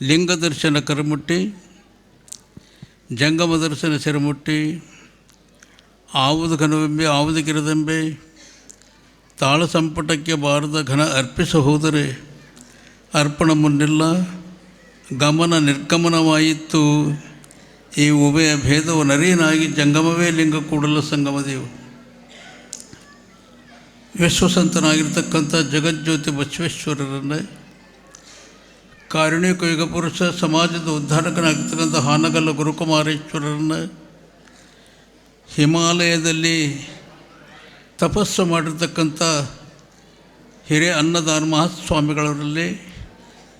ಲಿಂಗ ದರ್ಶನ ಕರಮುಟ್ಟಿ ಜಂಗಮ ದರ್ಶನ ಸಿರಮುಟ್ಟಿ, ಆವುದ ಘನವೆಂಬೆ, ಆವುದು ಕಿರದೆಂಬೆ ತಾಳ ಸಂಪುಟಕ್ಕೆ ಬಾರದ ಘನ ಅರ್ಪಿಸ ಹೋದರೆ ಅರ್ಪಣ ಮುನ್ನಿಲ್ಲ, ಗಮನ ನಿರ್ಗಮನವಾಯಿತು. ಈ ಉಭಯ ಭೇದವು ನರಿಯನಾಗಿ ಜಂಗಮವೇ ಲಿಂಗ ಕೂಡಲ ಸಂಗಮದೇವು ವಿಶ್ವಸಂತನಾಗಿರ್ತಕ್ಕಂಥ ಜಗಜ್ಯೋತಿ ಬಸವೇಶ್ವರರನ್ನು ಕಾರುಣಿಕ ಯುಗ ಪುರುಷ ಸಮಾಜದ ಉದ್ಧಾರಕನಾಗಿರ್ತಕ್ಕಂಥ ಹಾನಗಲ್ಲ ಗುರುಕುಮಾರೇಶ್ವರರನ್ನು ಹಿಮಾಲಯದಲ್ಲಿ ತಪಸ್ಸು ಮಾಡಿರ್ತಕ್ಕಂಥ ಹಿರಿಯ ಅನ್ನದಾನ ಮಹಾಸ್ವಾಮಿಗಳವರಲ್ಲಿ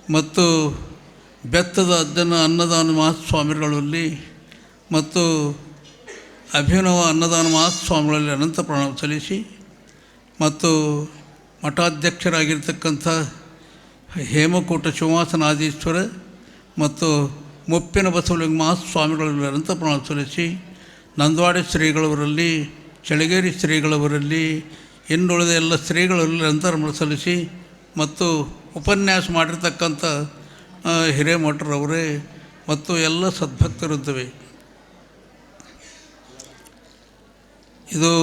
ಮತ್ತು ಬೆತ್ತದ ಅಜ್ಜನ ಅನ್ನದಾನ ಮಹಾಸ್ವಾಮಿಗಳಲ್ಲಿ ಮತ್ತು ಅಭಿನವ ಅನ್ನದಾನ ಮಹಾಸ್ವಾಮಿಗಳಲ್ಲಿ ಅನಂತ ಪ್ರಣಾಮ ಸಲ್ಲಿಸಿ ಮತ್ತು ಮಠಾಧ್ಯಕ್ಷರಾಗಿರ್ತಕ್ಕಂಥ ಹೇಮಕೂಟ ಶಿವಾಸನಾದೀಶ್ವರ ಮತ್ತು ಮುಪ್ಪಿನ ಬಸವಲಿಂಗ ಪ್ರಣಾಮ ಸಲ್ಲಿಸಿ ನಂದವಾಡಿ ಶ್ರೀಗಳವರಲ್ಲಿ ಚಳಗೇರಿ ಶ್ರೀಗಳವರಲ್ಲಿ, ಇನ್ನುಳಿದ ಎಲ್ಲ ಶ್ರೀಗಳಲ್ಲಿ ಅಂತರ್ಮಣ ಸಲ್ಲಿಸಿ ಮತ್ತು ಉಪನ್ಯಾಸ ಮಾಡಿರ್ತಕ್ಕಂಥ ಹಿರೇಮಠರವರೇ ಮತ್ತು ಎಲ್ಲ ಸದ್ಭಕ್ತರಿದ್ದೇವೆ. ಇದು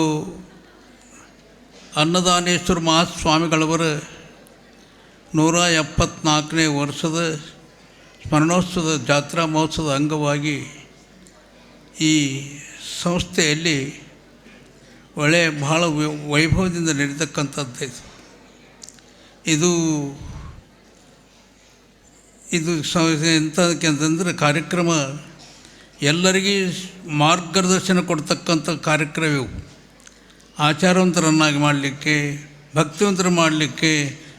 ಅನ್ನದಾನೇಶ್ವರ ಮಹಾಸ್ವಾಮಿಗಳವರ ನೂರ ಎಪ್ಪತ್ನಾಲ್ಕನೇ ವರ್ಷದ ಸ್ಮರಣೋತ್ಸವದ ಜಾತ್ರಾ ಮಹೋತ್ಸವದ ಅಂಗವಾಗಿ ಈ ಸಂಸ್ಥೆಯಲ್ಲಿ ಒಳ್ಳೆ ಬಹಳ ವೈಭವದಿಂದ ನಡೀತಕ್ಕಂಥದ್ದು ಇದು. ಇದು ಇದು ಸ ಎಂಥದಕ್ಕೆ ಅಂತಂದರೆ ಕಾರ್ಯಕ್ರಮ ಎಲ್ಲರಿಗೂ ಮಾರ್ಗದರ್ಶನ ಕೊಡ್ತಕ್ಕಂಥ ಕಾರ್ಯಕ್ರಮ ಇವು. ಆಚಾರವಂತರನ್ನಾಗಿ ಮಾಡಲಿಕ್ಕೆ, ಭಕ್ತಿವಂತರು ಮಾಡಲಿಕ್ಕೆ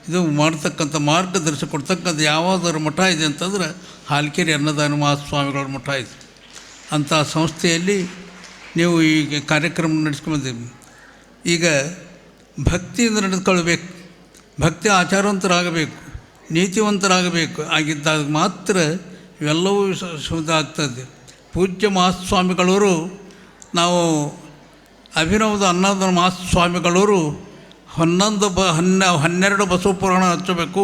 ಇದು ಮಾಡ್ತಕ್ಕಂಥ ಮಾರ್ಗದರ್ಶನ ಕೊಡ್ತಕ್ಕಂಥ ಯಾವುದಾದ್ರು ಮಠ ಇದೆ ಅಂತಂದ್ರೆ ಹಾಲ್ಕೆರೆ ಅನ್ನದಾನ ಮಹಾಸ್ವಾಮಿಗಳ ಮಠ ಇದೆ. ಅಂಥ ಸಂಸ್ಥೆಯಲ್ಲಿ ನೀವು ಈಗ ಕಾರ್ಯಕ್ರಮ ನಡೆಸ್ಕೊಂಬಂದಿದ್ದೀವಿ ಈಗ ಭಕ್ತಿಯಿಂದ ನಡೆದುಕೊಳ್ಬೇಕು ಭಕ್ತಿ ಆಚಾರವಂತರಾಗಬೇಕು. ನೀತಿವಂತರಾಗಬೇಕು. ಆಗಿದ್ದಾಗ ಮಾತ್ರ ಇವೆಲ್ಲವೂ ಶುದ್ಧ ಆಗ್ತದೆ ಪೂಜ್ಯ ಮಹಾಸ್ವಾಮಿಗಳವರು ನಾವು ಅಭಿನವದ ಅನ್ನದ ಮಹಾಸ್ವಾಮಿಗಳವರು ಹನ್ನೊಂದು ಬ ಹನ್ನ ಹನ್ನೆರಡು ಬಸವ ಪುರಾಣ ಹಚ್ಚಬೇಕು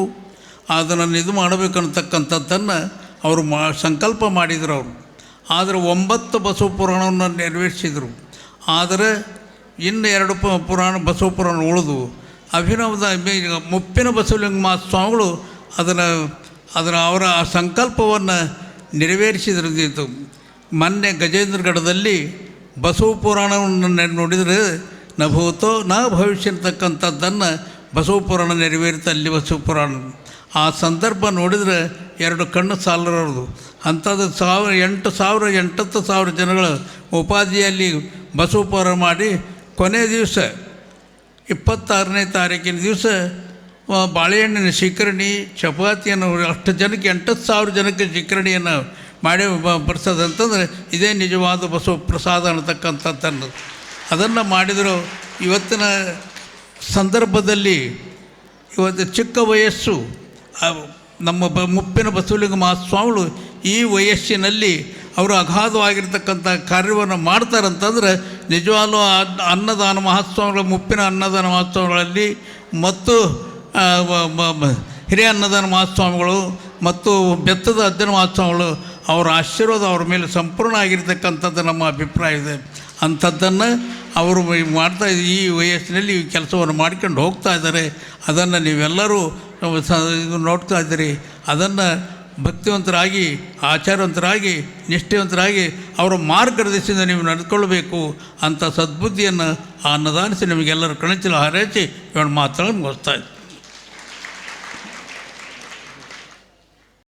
ಅದನ್ನು ಇದು ಮಾಡಬೇಕು ಅನ್ನತಕ್ಕಂಥದ್ದನ್ನು ಅವರು ಮಾ ಸಂಕಲ್ಪ ಮಾಡಿದರು ಅವರು. ಆದರೆ ಒಂಬತ್ತು ಬಸವ ಪುರಾಣವನ್ನು ನೆರವೇರಿಸಿದರು. ಆದರೆ ಇನ್ನು ಎರಡು ಪ ಪುರಾಣ ಬಸವ ಪುರಾಣ ಉಳಿದು ಅಭಿನವದ ಮುಪ್ಪಿನ ಬಸವಲಿಂಗ ಮಹಾಸ್ವಾಮಿಗಳು ಅದನ್ನು ಅದರ ಅವರ ಸಂಕಲ್ಪವನ್ನು ನೆರವೇರಿಸಿದ್ರದ್ದು ಮೊನ್ನೆ ಗಜೇಂದ್ರಗಢದಲ್ಲಿ ಬಸವ ಪುರಾಣವನ್ನು ನೋಡಿದರೆ ನ ಭೂತೋ ನ ಭವಿಷ್ಯ ಅಂತಕ್ಕಂಥದ್ದನ್ನು ಬಸವ ಪುರಾಣ ನೆರವೇರಿತ ಅಲ್ಲಿ ಬಸವ ಪುರಾಣ ಆ ಸಂದರ್ಭ ನೋಡಿದರೆ ಎರಡು ಕಣ್ಣು ಸಾಲರದು. ಅಂಥದ್ದು ಸಾವಿರ ಎಂಟು ಸಾವಿರ, ಎಂಟತ್ತು ಸಾವಿರ ಜನಗಳ ಉಪಾಧಿಯಲ್ಲಿ ಬಸವ ಪುರಾಣ ಮಾಡಿ ಕೊನೆ ದಿವಸ ಇಪ್ಪತ್ತಾರನೇ ತಾರೀಕಿನ ದಿವಸ ಬಾಳೆಹಣ್ಣಿನ ಶಿಖರಣಿ, ಚಪಾತಿಯನ್ನು ಅಷ್ಟು ಜನಕ್ಕೆ ಎಂಟತ್ತು ಸಾವಿರ ಜನಕ್ಕೆ ಶಿಖರಣಿಯನ್ನು ಮಾಡಿ ಬ- ಇದೇ ನಿಜವಾದ ಬಸವ ಪ್ರಸಾದ ಅನ್ನತಕ್ಕಂಥದ್ದನ್ನು. ಅದನ್ನು ಮಾಡಿದರು ಇವತ್ತಿನ ಸಂದರ್ಭದಲ್ಲಿ ಇವತ್ತು ಚಿಕ್ಕ ವಯಸ್ಸು ನಮ್ಮ ಬ, ಮುಪ್ಪಿನ ಬಸವಲಿಂಗ ಮಹಾಸ್ವಾಮಿಗಳು ಈ ವಯಸ್ಸಿನಲ್ಲಿ ಅವರು ಅಗಾಧವಾಗಿರ್ತಕ್ಕಂಥ ಕಾರ್ಯವನ್ನು ಮಾಡ್ತಾರಂತಂದ್ರೆ ನಿಜವಾಗ್ಲೂ ಅನ್ನದಾನ ಮಹಾಸ್ವಾಮಿಗಳ, ಮುಪ್ಪಿನ ಅನ್ನದಾನ ಮಹೋತ್ಸವಗಳಲ್ಲಿ ಮತ್ತು ಹಿರಿಯ ಅನ್ನದಾನ ಮಹಾಸ್ವಾಮಿಗಳು ಮತ್ತು ಬೆತ್ತದ ಅಜ್ಜನ ಮಹಾಸ್ವಾಮಿಗಳು ಅವರ ಆಶೀರ್ವಾದ ಅವರ ಮೇಲೆ ಸಂಪೂರ್ಣ ಆಗಿರ್ತಕ್ಕಂಥದ್ದು ನಮ್ಮ ಅಭಿಪ್ರಾಯ ಇದೆ. ಅಂಥದ್ದನ್ನು ಅವರು ಮಾಡ್ತಾ ಈ ವಯಸ್ಸಿನಲ್ಲಿ ಈ ಕೆಲಸವನ್ನು ಮಾಡ್ಕೊಂಡು ಹೋಗ್ತಾ ಇದ್ದಾರೆ. ಅದನ್ನು ನೀವೆಲ್ಲರೂ ಇದು ನೋಡ್ತಾ ಇದ್ದೀರಿ. ಅದನ್ನು ಭಕ್ತಿವಂತರಾಗಿ, ಆಚಾರವಂತರಾಗಿ, ನಿಷ್ಠೆವಂತರಾಗಿ ಅವರ ಮಾರ್ಗದರ್ಶನದಿಂದ ನೀವು ನಡೆದುಕೊಳ್ಬೇಕು ಅಂತ ಸದ್ಬುದ್ಧಿಯನ್ನು ಆ ಅನ್ನದಾನಿಸಿ ನಿಮಗೆಲ್ಲರೂ ಕಣಚಿಲ ಹಾರೈಸಿ ಇವಳು ಮಾತುಗಳನ್ನು ಮುಗಿಸ್ತಾ ಇದ್ದೆ.